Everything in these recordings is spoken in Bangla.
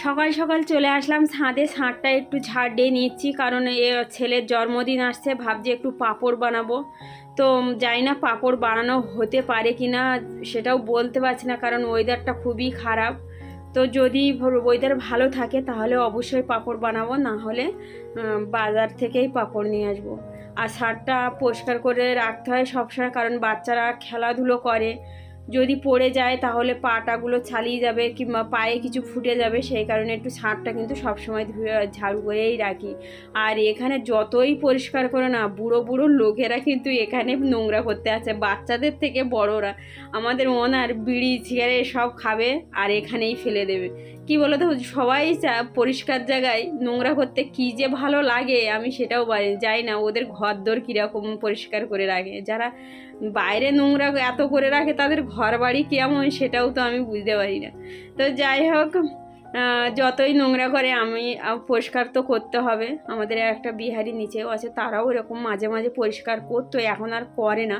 সকাল সকাল চলে আসলাম ছাদে। ছাদটা একটু ঝাড় নিচ্ছি কারণ এ ছেলের জন্মদিন আসছে, ভাবছি একটু পাঁপড় বানাবো। তো জানি না পাঁপড় বানানো হতে পারে কি না সেটাও বলতে পারছি না কারণ ওয়েদারটা খুবই খারাপ। তো যদি ওয়েদার ভালো থাকে তাহলে অবশ্যই পাঁপড় বানাবো, না হলে বাজার থেকেই পাঁপড় নিয়ে আসব। আর ছাদটা পরিষ্কার করে রাখতে হয় সবসময় কারণ বাচ্চারা খেলাধুলো করে। যদি পড়ে যায় তাহলে পাটাগুলো ছালিয়ে যাবে কিংবা পায়ে কিছু ফুটে যাবে, সেই কারণে একটু ছাঁটটা কিন্তু সবসময় ধুয়ে ঝাড়ু করেই রাখি। আর এখানে যতই পরিষ্কার করে না, বুড়ো বুড়ো লোকেরা কিন্তু এখানে নোংরা করতে আছে, বাচ্চাদের থেকে বড়রা। আমাদের ওনার বিড়ি সিগারেট সব খাবে আর এখানেই ফেলে দেবে। কি বলো তো, সবাই পরিষ্কার জায়গায় নোংরা করতে কি যে ভালো লাগে আমি সেটাও যাই না, ওদের ঘর দর কীরকম পরিষ্কার করে রাখে। যারা বাইরে নোংরা এত করে রাখে, তাদের ঘর বাড়ি কেমন সেটাও তো আমি বুঝতে পারি না। তো যাই হোক যতই নোংরা করে, আমি পরিষ্কার তো করতে হবে। আমাদের একটা বিহারি নিচেও আছে, তারাও এরকম মাঝে মাঝে পরিষ্কার করতো, এখন আর করে না।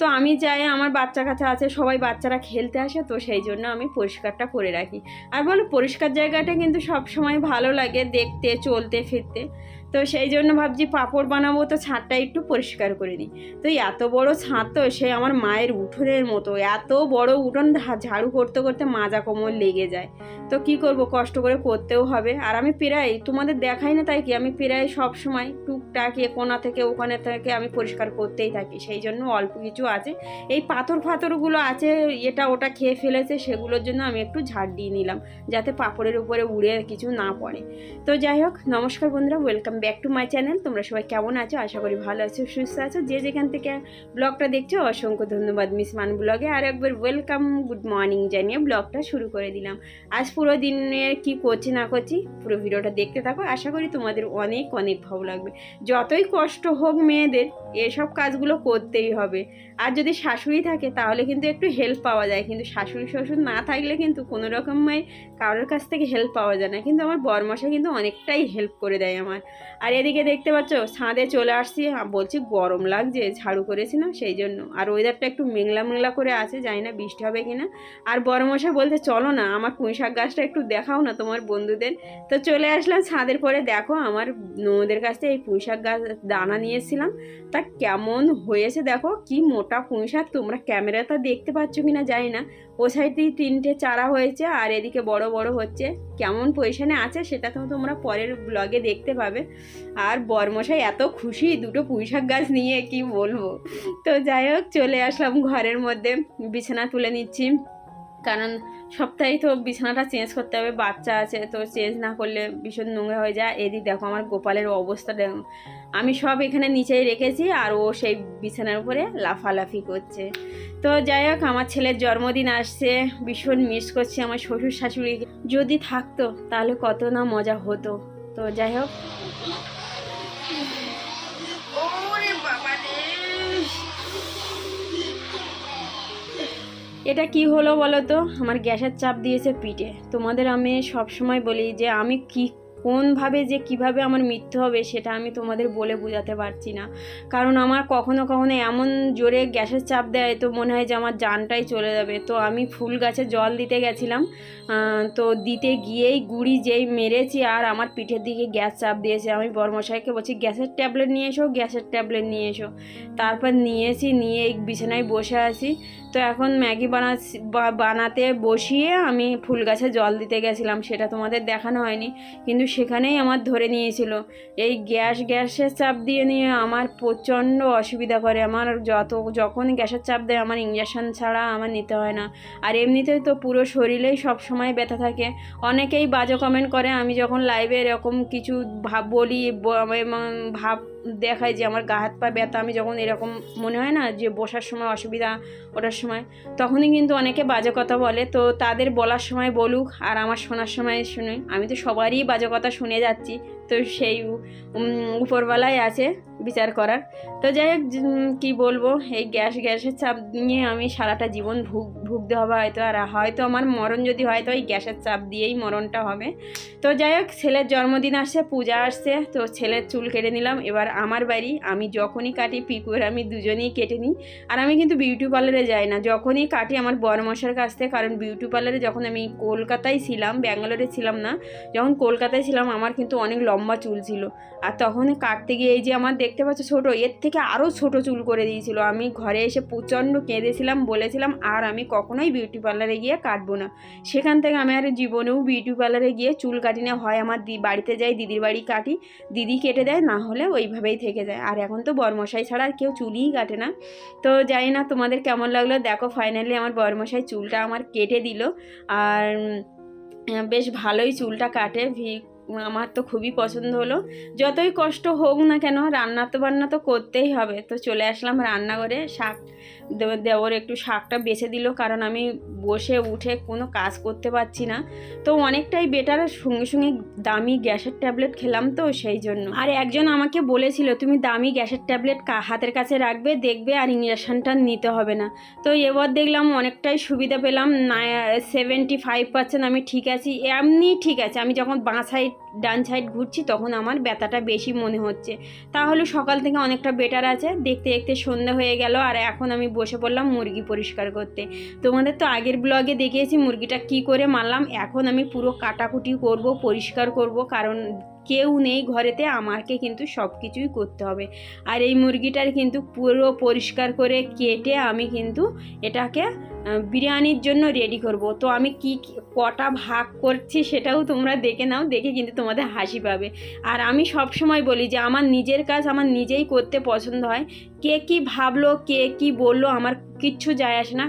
তো আমি যাই, আমার বাচ্চা কাছে আছে, সবাই বাচ্চারা খেলতে আসে, তো সেই জন্য আমি পরিষ্কারটা করে রাখি। আর বলো, পরিষ্কার জায়গাটা কিন্তু সব সময় ভালো লাগে দেখতে, চলতে, ফিরতে। তো সেই জন্য ভাবছি পাঁপড় বানাবো, তো ছাদটা একটু পরিষ্কার করে দিই তো এত বড় ছাদ তো, সে আমার মায়ের উঠোনের মতো, এত বড় উঠোন ঝাড়ু করতে করতে মাজা কোমর লেগে যায়। তো কি করব, কষ্ট করে করতেও হবে। আর আমি প্রায়, তোমাদের দেখাই না তাই কি, আমি প্রায় সব সময় টুকটাক এ কোনা থেকে, ওখানে থেকে আমি পরিষ্কার করতেই থাকি। সেই জন্য অল্প কিছু আছে, এই পাথর ফাথরগুলো আছে, এটা ওটা খেয়ে ফেলেছে, সেগুলোর জন্য আমি একটু ঝাড় দিয়ে নিলাম, যাতে পাপড়ের উপরে উড়ে কিছু না পড়ে। তো যাই হোক, নমস্কার বন্ধুরা welcome back to my channel তোমরা সবাই কেমন আছো? আশা করি ভালো আছো, সুস্থ আছো। যে যেখান থেকে ব্লগটা দেখছ, অসংখ্য ধন্যবাদ মিস মান ব্লগে। আর একবার ওয়েলকাম গুড মর্নিং জানিয়ে ব্লগটা শুরু করে দিলাম। আজ পুরো দিনে কি করছি, না করছি, পুরো ভিডিওটা দেখতে থাকো। আশা করি তোমাদের অনেক অনেক ভালো লাগবে। যতই কষ্ট হোক মেয়েদের, এসব কাজগুলো করতেই হবে। আর যদি শাশুড়ি থাকে, তাহলে কিন্তু একটু হেল্প পাওয়া যায়। কিন্তু শাশুড়ি, শ্বশুর না থাকলে কিন্তু কোনো রকমই কারোর কাছ থেকে হেল্প পাওয়া যায় না। কিন্তু আমার বরমশা কিন্তু অনেকটাই হেল্প করে দেয় আমার। আর এদিকে দেখতে পাচ্ছ, ছাদে চলে আসছি। বলছি গরম লাগছে, ঝাড়ু করেছি না, সেই জন্য। আর ওয়েদারটা একটু মেঘলা মেঘলা করে আছে, জানি না বৃষ্টি হবে কি না আর বড়মশাই বলতে চলো না, আমার পুঁই শাক গাছটা একটু দেখাও না তোমার বন্ধুদের। তো চলে আসলাম ছাদের পরে। দেখো, আমার নদের কাছ থেকে এই পুঁই শাক গাছ দানা নিয়ে এসেছিলাম। তা কেমন হয়েছে দেখো, কি মোটা পুঁই শাক তোমরা ক্যামেরা ক্যামেরাটা দেখতে পাচ্ছ কি না জানি না। ও সাইডেই তিনটে চারা হয়েছে, আর এদিকে বড় বড় হচ্ছে। কেমন পয়সানে আছে সেটা তো তোমরা পরের ব্লগে দেখতে পাবে। আর বরমশাই এত খুশি, দুটো পুঁইশাক গাছ নিয়ে, কি বলব। তো যাই হোক, চলে আসলাম ঘরের মধ্যে। বিছানা তুলে নিচ্ছি। কারণ সপ্তাহে তো বিছানাটা চেঞ্জ করতে হবে, বাচ্চা আছে, তো চেঞ্জ না করলে ভীষণ নোংরা হয়ে যায়। এদিক দেখো আমার গোপালের অবস্থা দেখো। আমি সব এখানে নিচেই রেখেছি আর ও সেই বিছানার উপরে লাফালাফি করছে। তো যাই হোক, আমার ছেলের জন্মদিন আসছে, ভীষণ মিস করছি আমার শ্বশুর শাশুড়ি যদি থাকতো, তাহলে কত না মজা হতো। তো যাই হোক। এটা কি হলো বলো তো? আমার গ্যাসের চাপ দিয়েছে পিঠে। তোমাদের আমি সব সময় বলি যে আমি কি কোনভাবে যে কীভাবে আমার মৃত্যু হবে সেটা আমি তোমাদের বলে বোঝাতে পারছি না। কারণ আমার কখনো কখনো এমন জোরে গ্যাসের চাপ দেয় তো মনে হয় যে আমার জানটাই চলে যাবে। তো আমি ফুল গাছে জল দিতে গেছিলাম। তো দিতে গিয়েই গুড়ি যেই মেরেছি আর আমার পিঠের দিকে গ্যাস চাপ দিয়েছে। আমি বর্মশাইকে বলছি, গ্যাসের ট্যাবলেট নিয়ে এসো, গ্যাসের ট্যাবলেট নিয়ে এসো। তারপর নিয়েছি, নিয়ে এই বিছানায় বসে আছি। তো এখন ম্যাগি বানাচ্ছি বানাতে বসিয়ে আমি ফুল গাছে জল দিতে গেছিলাম। সেটা তোমাদের দেখানো হয়নি। কিন্তু সেখানেই আমার ধরে নিয়েছিল। এই গ্যাস গ্যাসের চাপ দিয়ে নিয়ে আমার প্রচণ্ড অসুবিধা করে। আমার যত, যখন গ্যাসের চাপ দেয়, আমার ইঞ্জেকশন ছাড়া আমার নিতে হয় না। আর এমনিতেই তো পুরো শরীরেই সব সময় ব্যথা থাকে। অনেকেই বাজে কমেন্ট করে, আমি যখন লাইভে এরকম কিছু ভাব বলি ভাব দেখাই যে আমার গা হাত পা ব্যথা, আমি যখন এরকম মনে হয় না যে বসার সময় অসুবিধা ওঠার সময়, তখনই কিন্তু অনেকে বাজে কথা বলে। তো তাদের বলার সময় বলুক আর আমার শোনার সময় শুনে আমি তো সবারই বাজে কথা শুনে যাচ্ছি। তো সেই উপরবেলায় আছে বিচার করার। তো যাই হোক কী বলব, এই গ্যাস, গ্যাসের চাপ নিয়ে আমি সারাটা জীবন ভুগ, ভুগতে হবে হয়তো, আর হয়তো আমার মরণ যদি হয় তো ওই গ্যাসের চাপ দিয়েই মরণটা হবে। তো যাই হোক, ছেলের জন্মদিন আসছে, পূজা আসছে, তো ছেলের চুল কেটে নিলাম। এবার আমার বাড়ি, আমি যখনই কাটি পিকুর, আমি দুজনেই কেটে নিই। আর আমি কিন্তু বিউটি পার্লারে যাই না, যখনই কাটি আমার বড়মশার কাছ থেকে, কারণ বিউটি পার্লারে যখন আমি কলকাতায় ছিলাম, ব্যাঙ্গালোরে ছিলাম না, যখন কলকাতায় ছিলাম, আমার কিন্তু অনেক লম্বা চুল ছিল। আর তখন কাটতে গিয়ে এই যে আমার দেখতে পাচ্ছ ছোটো, এর থেকে আরও ছোট চুল করে দিয়েছিল। আমি ঘরে এসে প্রচণ্ড কেঁদেছিলাম, বলেছিলাম, আর আমি কখনোই বিউটি পার্লারে গিয়ে কাটবো না। সেখান থেকে আমি আর জীবনেও বিউটি পার্লারে গিয়ে চুল কাটি না। হয় আমার দি, বাড়িতে যাই, দিদির বাড়ি কাটি, দিদি কেটে দেয়, না হলে ওইভাবেই থেকে যায়। আর এখন তো বরমশাই ছাড়া আর কেউ চুলই কাটে না। তো জানি না তোমাদের কেমন লাগল। দেখো ফাইনালি আমার বরমশাই চুলটা আমার কেটে দিল। আর বেশ ভালোই চুলটা কাটে। ভি- আমার তো খুবই পছন্দ হলো। যতই কষ্ট হোক না কেন, রান্না তো বান্না তো করতেই হবে। তো চলে আসলাম রান্নাঘরে, শাক দে- দেওর একটু শাকটা বেছে দিল, কারণ আমি বসে উঠে কোনো কাজ করতে পারছি না। তো অনেকটাই বেটার সঙ্গে সঙ্গে দামি গ্যাসের ট্যাবলেট খেলাম তো সেই জন্য। আর একজন আমাকে বলেছিল, তুমি দামি গ্যাসের ট্যাবলেট হাতের কাছে রাখবে, দেখবে আর ইঞ্জেকশনটা নিতে হবে না। তো এবার দেখলাম অনেকটাই সুবিধা পেলাম, না সেভেন্টি ফাইভ পার্সেন্ট আমি ঠিক আছি, এমনি ঠিক আছে। আমি যখন বাঁ সাইড ডান সাইড ঘুরছি, তখন আমার ব্যথাটা বেশি মনে হচ্ছে। তাহলে সকাল থেকে অনেকটা বেটার আছে। দেখতে দেখতে সন্ধ্যা হয়ে গেল, আর এখন আমি বসে পড়লাম মুরগি পরিষ্কার করতে। তোমাদের তো আগের ব্লগে দেখিয়েছি মুরগিটা কি করে মারলাম, এখন আমি পুরো কাটাকুটি করব, পরিষ্কার করব, কারণ কেউ নেই ঘরেতে, আমাকে কিন্তু সব কিছুই করতে হবে। আর এই মুরগিটার কিন্তু পুরো পরিষ্কার করে কেটে আমি কিন্তু এটাকে বিরিয়ানির জন্য রেডি করব। তো আমি কি কি- কটা ভাগ করছি সেটাও তোমরা দেখে নাও, দেখে কিন্তু তোমাদের হাসি পাবে। আর আমি সব সময় বলি যে, আমার নিজের কাজ আমার নিজেই করতে পছন্দ হয়। কে কি ভাবলো, কে কি বলল, আমার কিচ্ছু যায় আসে না।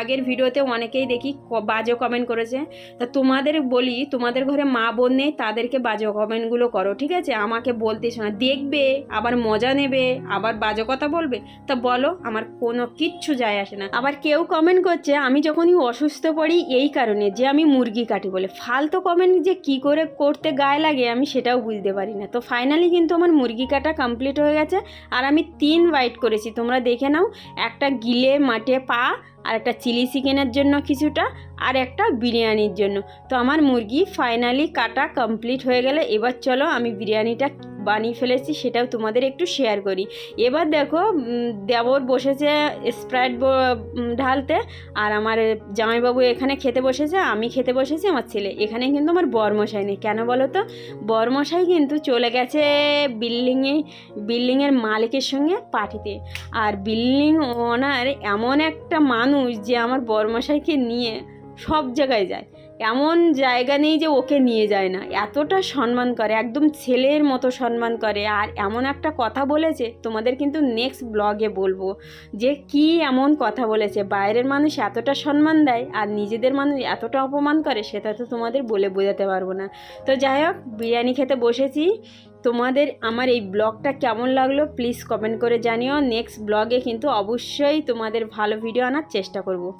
আগের ভিডিওতে অনেকেই দেখি বাজে কমেন্ট করেছে। তা তোমাদের বলি, তোমাদের ঘরে মা বোন নেই, তাদেরকে বাজে কমেন্টগুলো করো, ঠিক আছে? আমাকে বলতে শোনা দেখবে, আবার মজা নেবে, আবার বাজে কথা বলবে। তা বলো, আমার কোনো কিচ্ছু যায় আসে না। আবার কেউ কমেন্ট করছে, আমি যখনই অসুস্থ পড়ি, এই কারণে যে আমি মুরগি কাটি বলে। ফালতু কমেন্ট যে কি করে করতে গায়ে লাগে আমি সেটাও বুঝতে পারি না। তো ফাইনালি কিন্তু আমার মুরগি কাটা কমপ্লিট হয়ে গেছে আর আমি তিন বাইট করেছি। তোমরা দেখে নাও, একটা গিলে মাঠে পা আর একটা চিলি চিকেনের জন্য কিছুটা আর একটা বিরিয়ানির জন্য। তো আমার মুরগি ফাইনালি কাটা কমপ্লিট হয়ে গেলে এবার চলো আমি বিরিয়ানিটা বানিয়ে ফেলেছি, সেটাও তোমাদের একটু শেয়ার করি। এবার দেখো দেবর বসেছে স্প্রাইট ঢালতে, আর আমার জামাইবাবু এখানে খেতে বসেছে, আমি খেতে বসেছি, আমার ছেলে। এখানে কিন্তু আমার বরমশাই নেই। কেন বলো তো? বরমশাই কিন্তু চলে গেছে বিল্ডিংয়ে বিল্ডিংয়ের মালিকের সঙ্গে পাঠিতে আর বিল্ডিং ওনার এমন একটা মানুষ যে আমার বরমশাইকে নিয়ে সব জায়গায় যায়। এমন জায়গা নেই যে ওকে নিয়ে যায় না। এতটা সম্মান করে, একদম ছেলের মতো সম্মান করে। আর এমন একটা কথা বলেছে, তোমাদের কিন্তু নেক্সট ব্লগে বলব, যে কি এমন কথা বলেছে। বাইরের মানুষ এতটা সম্মান দেয় আর নিজেদের মানুষ এতটা অপমান করে, সেটা তো তোমাদের বলে বোঝাতে পারব না। তো যাই হোক, বিরিয়ানি খেতে বসেছি। তোমাদের আমার এই ব্লগটা কেমন লাগল প্লিজ কমেন্ট করে জানিও। নেক্সট ব্লগে কিন্তু অবশ্যই তোমাদের ভালো ভিডিও আনার চেষ্টা করব।